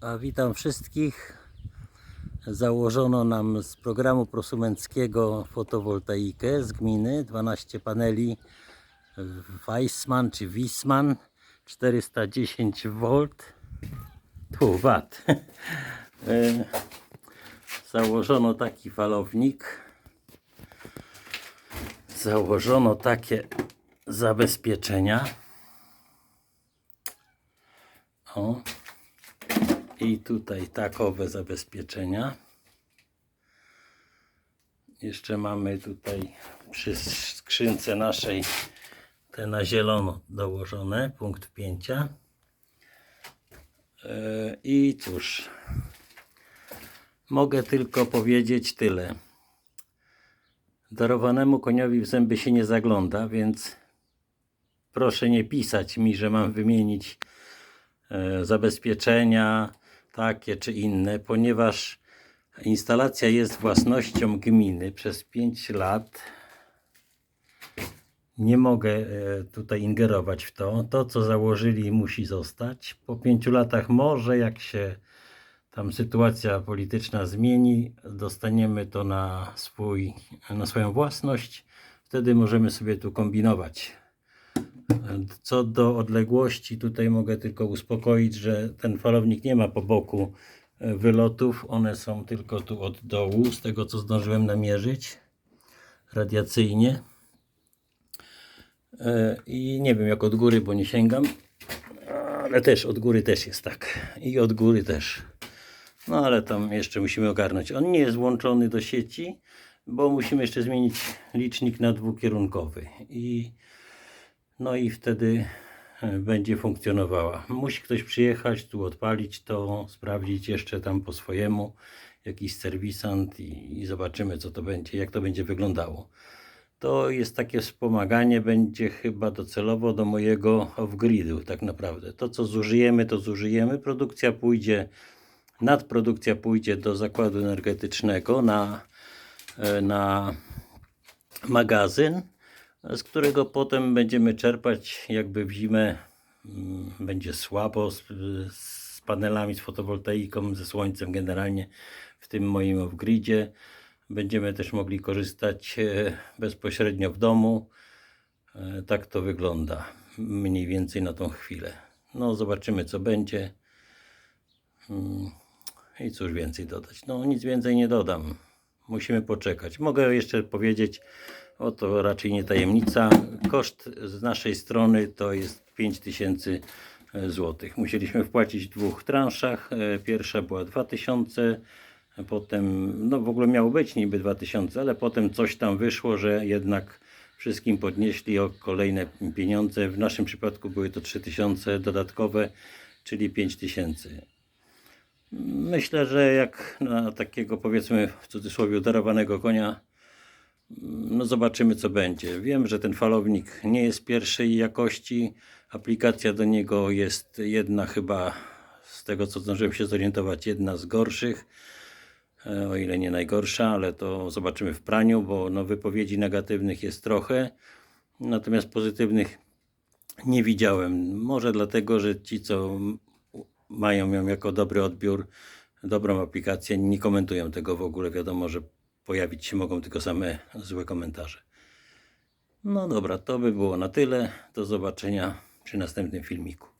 A witam wszystkich. Założono nam z programu prosumenckiego fotowoltaikę z gminy 12 paneli Weissman czy Wisman 410 V. Tu wat. E, Założono taki falownik. Założono takie zabezpieczenia. O. I tutaj takowe zabezpieczenia. Jeszcze mamy tutaj przy skrzynce naszej te na zielono dołożone, punkt wpięcia. Yy, I cóż, mogę tylko powiedzieć tyle. Darowanemu koniowi w zęby się nie zagląda, więc proszę nie pisać mi, że mam wymienić e, zabezpieczenia takie czy inne, ponieważ instalacja jest własnością gminy przez 5 lat. Nie mogę e, tutaj ingerować w to. To, co założyli, musi zostać. Po 5 latach, może jak się tam sytuacja polityczna zmieni, dostaniemy to na, swój, na swoją własność. Wtedy możemy sobie tu kombinować. Co do odległości, tutaj mogę tylko uspokoić, że ten falownik nie ma po boku e, wylotów. One są tylko tu od dołu, z tego co zdążyłem namierzyć radiacyjnie. E, I nie wiem jak od góry, bo nie sięgam, ale też od góry też jest tak. I od góry też. No ale tam jeszcze musimy ogarnąć. On nie jest włączony do sieci, bo musimy jeszcze zmienić licznik na dwukierunkowy. I no i wtedy e, będzie funkcjonowała. Musi ktoś przyjechać, tu odpalić to, sprawdzić jeszcze tam po swojemu, jakiś serwisant i, i zobaczymy co to będzie, jak to będzie wyglądało. To jest takie wspomaganie, będzie chyba docelowo do mojego off-gridu tak naprawdę. To co zużyjemy, to zużyjemy. Produkcja pójdzie, nadprodukcja pójdzie do zakładu energetycznego na, e, na magazyn, z którego potem będziemy czerpać jakby w zimę mm, będzie słabo z, z panelami, z fotowoltaiką, ze słońcem generalnie w tym moim off-gridzie. Będziemy też mogli korzystać e, bezpośrednio w domu. E, Tak to wygląda mniej więcej na tą chwilę. No zobaczymy co będzie. Mm, I cóż więcej dodać? No nic więcej nie dodam. Musimy poczekać. Mogę jeszcze powiedzieć, o to raczej nie tajemnica. Koszt z naszej strony to jest 5000 zł. Musieliśmy wpłacić w dwóch transzach. E, Pierwsza była 2000, a potem, no w ogóle miało być niby 2000, ale potem coś tam wyszło, że jednak wszystkim podnieśli o kolejne pieniądze. W naszym przypadku były to 3000 dodatkowe, czyli 5000. Myślę, że jak na takiego powiedzmy w cudzysłowie darowanego konia, no zobaczymy co będzie. Wiem, że ten falownik nie jest pierwszej jakości. Aplikacja do niego jest jedna chyba, z tego co zdążyłem się zorientować, jedna z gorszych. E, O ile nie najgorsza, ale to zobaczymy w praniu, bo no, wypowiedzi negatywnych jest trochę. Natomiast pozytywnych nie widziałem. Może dlatego, że ci, co mają ją jako dobry odbiór, dobrą aplikację, nie komentują tego w ogóle. Wiadomo, że pojawić się mogą tylko same złe komentarze. No dobra, to by było na tyle. Do zobaczenia przy następnym filmiku.